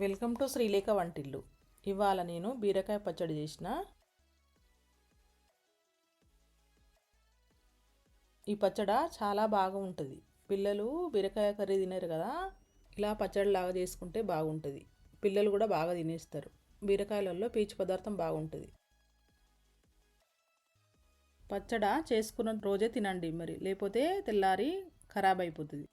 Welcome to Srilekha వంటిల్లు. ఇవాళ నేను బీరకాయ పచ్చడి చేసిన ఈ పచ్చడ చాలా బాగా ఉంటుంది. పిల్లలు బీరకాయ కర్రీ తినరు కదా ఇలా పచ్చడిలాగా చేసుకుంటే బాగుంటుంది. పిల్లలు కూడా బాగా తినేస్తారు. బీరకాయలలో పీచు పదార్థం బాగుంటుంది. పచ్చడ చేసుకున్న రోజే తినండి మరి లేకపోతే తెల్లారి ఖరాబ్ అయిపోతుంది.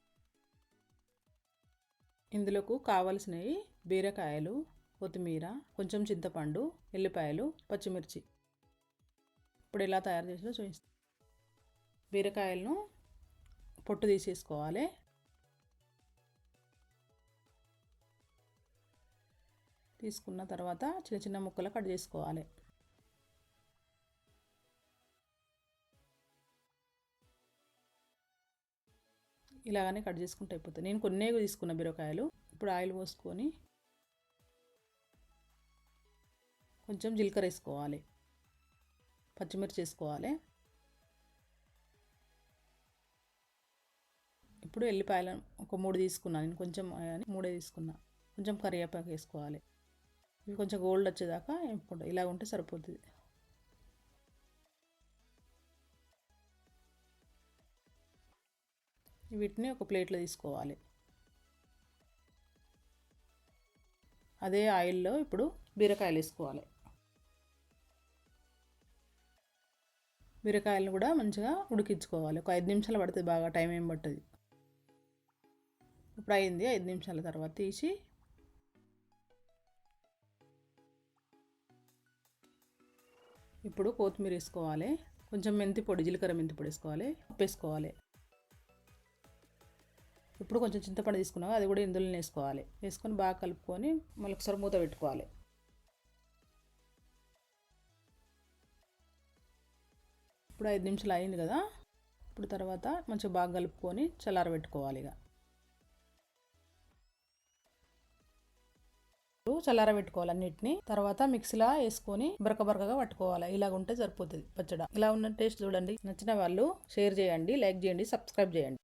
ఇందులోకి కావలసినవి బీరకాయలు కొత్తిమీర కొంచెం చింతపండు ఎల్లిపాయలు పచ్చిమిర్చి. ఇప్పుడు ఎలా తయారు చేసినా చూపిస్తాను బీరకాయలను పొట్టు తీసేసుకోవాలి. తీసుకున్న తర్వాత చిన్న చిన్న ముక్కలు కట్ చేసుకోవాలి. ఇలాగనే కట్ చేసుకుంటే అయిపోతుంది. నేను కొన్నే తీసుకున్న బీరకాయలు. ఇప్పుడు ఆయిల్ పోసుకొని కొంచెం జీలకర్ర వేసుకోవాలి. పచ్చిమిర్చి వేసుకోవాలి. ఇప్పుడు ఎల్లిపాయలు ఒక మూడు తీసుకున్నాను నేను కొంచెం మూడే తీసుకున్నా. కొంచెం కరివేపాకు వేసుకోవాలి. ఇవి కొంచెం గోల్డ్ వచ్చేదాకా ఇలా ఉంటే సరిపోతుంది. వీటిని ఒక ప్లేట్లో తీసుకోవాలి. అదే ఆయిల్లో ఇప్పుడు బీరకాయలు వేసుకోవాలి. బీరకాయలను కూడా మంచిగా ఉడికించుకోవాలి. ఒక ఐదు నిమిషాలు పడుతుంది బాగా టైం ఏం పట్టదు. ఇప్పుడు అయింది ఐదు నిమిషాల తర్వాత తీసి ఇప్పుడు కొత్తిమీర వేసుకోవాలి. కొంచెం మెంతి పొడి జీలకర్ర మెంతి పొడి వేసుకోవాలి. ఉప్పు వేసుకోవాలి. ఇప్పుడు కొంచెం చింతపండు తీసుకున్నాక అది కూడా ఇందులో వేసుకోవాలి. వేసుకొని బాగా కలుపుకొని మళ్ళీ ఒకసారి మూత పెట్టుకోవాలి. ఇప్పుడు ఐదు నిమిషాలు అయింది కదా. ఇప్పుడు తర్వాత మంచిగా బాగా కలుపుకొని చల్లారబెట్టుకోవాలి ఇక. చల్లారబెట్టుకోవాలి అన్నిటిని. తర్వాత మిక్సీలో వేసుకొని బరక బరకగా పట్టుకోవాలి. ఇలాగ ఉంటే సరిపోతుంది పచ్చడి. ఇలా ఉన్న టేస్ట్ చూడండి. నచ్చిన వాళ్ళు షేర్ చేయండి లైక్ చేయండి సబ్స్క్రైబ్ చేయండి.